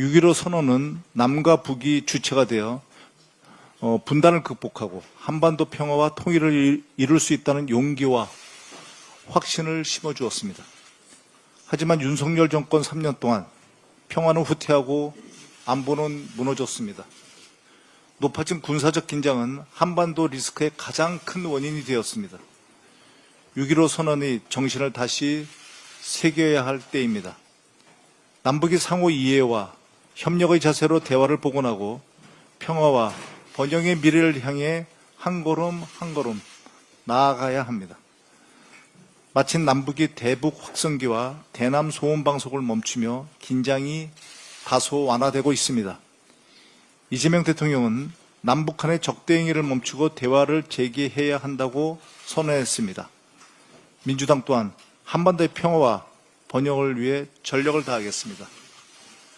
6.15 선언은 남과 북이 주체가 되어 어, 분단을 극복하고 한반도 평화와 통일을 이- 이룰 수 있다는 용기와 확신을 심어주었습니다. 하지만 윤석열 정권 3년 동안 평화는 후퇴하고 안보는 무너졌습니다. 높아진 군사적 긴장은 한반도 리스크의 가장 큰 원인이 되었습니다. 6.15 선언이 정신을 다시 새겨야 할 때입니다. 남북이 상호 이해와 협력의 자세로 대화를 복원하고 평화와 번영의 미래를 향해 한 걸음 한 걸음 나아가야 합니다. 마침 남북이 대북 확성기와 대남 소음 방송을 멈추며 긴장이 다소 완화되고 있습니다. 이재명 대통령은 남북한의 적대 행위를 멈추고 대화를 재개해야 한다고 선언했습니다. 민주당 또한 한반도의 평화와 번영을 위해 전력을 다하겠습니다.